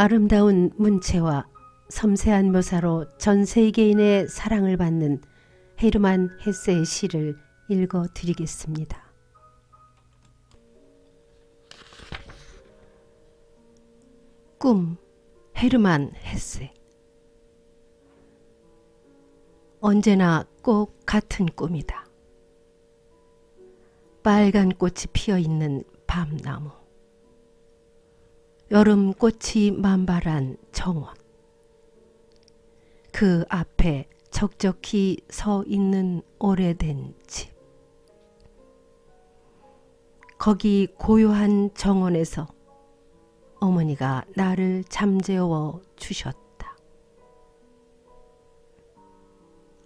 아름다운 문체와 섬세한 묘사로 전 세계인의 사랑을 받는 헤르만 헤세의 시를 읽어 드리겠습니다. 꿈 헤르만 헤세 언제나 꼭 같은 꿈이다. 빨간 꽃이 피어 있는 밤나무. 여름 꽃이 만발한 정원. 그 앞에 적적히 서 있는 오래된 집. 거기 고요한 정원에서 어머니가 나를 잠재워 주셨다.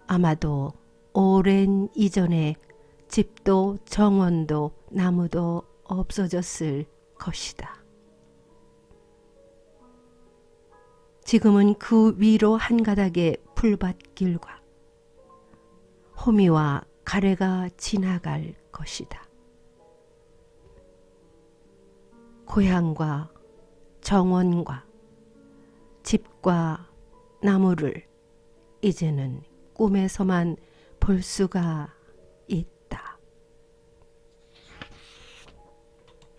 아마도 오랜 이전에 집도 정원도 나무도 없어졌을 것이다. 지금은 그 위로 한 가닥의 풀밭길과 호미와 가래가 지나갈 것이다. 고향과 정원과 집과 나무를 이제는 꿈에서만 볼 수가